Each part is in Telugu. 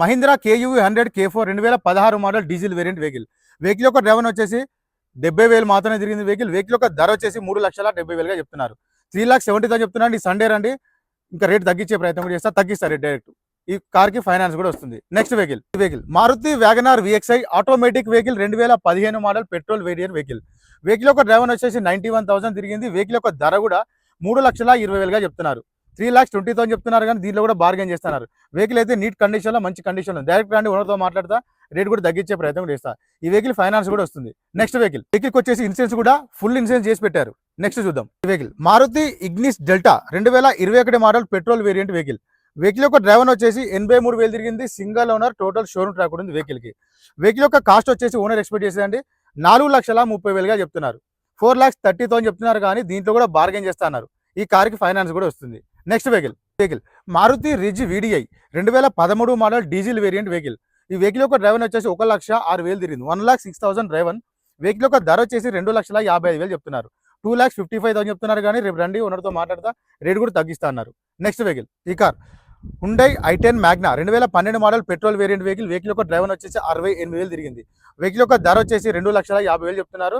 Mahindra KUV hundred K four రెండు వేల పదహారు model diesel variant vehicle vehicle యొక్క డ్రైవర్ వచ్చేసి డెబ్బై వేలు మాత్రమే తిరిగింది వెహికల్ వెహికల్ యొక్క ధర వచ్చేసి మూడు లక్షల డెబ్బై వేలుగా చెప్తున్నారు. త్రీ లాక్ సెవెంటీ థౌసండ్ చెప్తున్నాను ఈ సండే రండి. ఇంకా రేట్ తగ్గించే ప్రయత్నం కూడా చేస్తా. తగ్గిస్తారు డైరెక్ట్ ఈ కార్కి ఫైనాన్స్ కూడా వస్తుంది. Next vehicle vehicle Maruti WagonR VXI automatic vehicle రెండు వేల పదిహేను model petrol variant vehicle vehicle యొక్క డ్రైవర్ వచ్చేసి నైన్టీ వన్ థౌసండ్ తిరిగింది. వెహికల్ యొక్క ధర కూడా మూడు లక్షల ఇరవై వేలుగా చెప్తున్నారు. త్రీ ల్యాక్స్ ట్వంటీ థౌసండ్ చెప్తున్నారు కానీ దీంట్లో కూడా బార్గెన్ చేస్తున్నారు. వెహికల్ అయితే నీట్ కండిషన్లో మంచి కండిషన్లో డైరెక్ట్ రండి ఓనర్తో మాట్లాడతా రేట్ కూడా తగ్గించే ప్రయత్నం చేస్తా. ఈ వెహికల్ ఫైనాన్స్ కూడా వస్తుంది. నెక్స్ట్ వెహికల్ వెహికల్ వచ్చేసి ఇన్సూరెన్స్ కూడా ఫుల్ ఇన్సూరెన్స్ చేసి పెట్టారు. నెక్స్ట్ చూద్దాం. ఈ వెహికల్ మారుతి ఇగ్నిస్ డెల్టా రెండు వేల ఇరవై ఒకటి model petrol variant vehicle vehicle యొక్క డ్రైవర్ వచ్చేసి ఎనభై మూడు వేలు తిరిగింది. Single owner total showroom track ఉంది వెహికల్కి. వెహికల్ యొక్క కాస్ట్ వచ్చేసి ఓనర్ ఎక్స్పెక్ట్ చేసేదండి. నాలుగు లక్షల ముప్పై వేలుగా చెప్తున్నారు. ఫోర్ లాక్స్ థర్టీ థౌసండ్ చెప్తున్నారు కానీ దీంట్లో కూడా బార్గెన్ చేస్తున్నారు ఈ కార్కి ఫైనాన్స్ కూడా వస్తుంది. Next vehicle vehicle Maruti Ritz VDI రెండు వేల పదమూడు మోడల్ డీజిల్ వేరియంట్ వెహికల్ ఈ వెహికల్ యొక్క డ్రైవర్ వచ్చేసి ఒక లక్ష ఆరు వేలు తిరిగింది. One lakh six thousand driver. Vehicle యొక్క ధర వచ్చేసి రెండు లక్షల యాభై ఐదు వేలు చెప్తున్నారు. Two lakhs fifty five thousand చెప్తున్నారు కానీ రేపు రండి ఓనర్తో మాట్లాడతా. రేట్ కూడా తగ్గిస్తా అన్నారు. నెక్స్ట్ వెహికల్ ఈ car. Hyundai i ten Magna రెండు వేల పన్నెండు model petrol variant vehicle vehicle యొక్క డ్రైవర్ వచ్చేసి అరవై ఎనిమిది వేలు తిరిగింది. వెహికల్ యొక్క ధర వచ్చేసి రెండు లక్షల యాభై వేలు చెప్తున్నారు.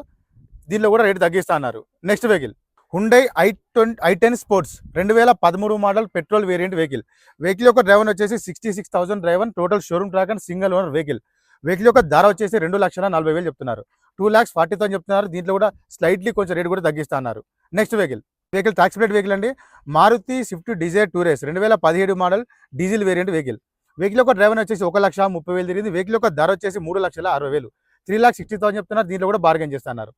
దీనిలో కూడా రేటు తగ్గిస్తా అన్నారు. Next vehicle Hyundai i twenty i ten sports రెండు వేల పదమూడు model petrol variant vehicle vehicle యొక్క డ్రైవర్ వచ్చేసి sixty six thousand driver total showroom track and single owner vehicle vehicle యొక్క ధర వచ్చేసి రెండు లక్షల నలభై వేలు చెప్తున్నారు. టూ ల్యాక్స్ ఫార్టీ థౌసండ్ చెప్తున్నారు. దీంట్లో కూడా స్లైట్లీ కొంచెం రేట్ కూడా తగ్గిస్తున్నారు. Next vehicle vehicle tax plate vehicle అండి. Maruti Swift Dzire tour S రెండు వేల పదిహేడు model diesel variant vehicle vehicle యొక్క డ్రైవర్ వచ్చేసి ఒక లక్ష ముప్పై వేలు తిరిగింది. వెహికల్ యొక్క ధర వచ్చేసి మూడు లక్షల అరవై వేలు. త్రీ ల్యాక్ సిక్స్టీ థౌసండ్ చెప్తున్నారు. దీంట్లో కూడా బార్గెన్ చేస్తున్నారు.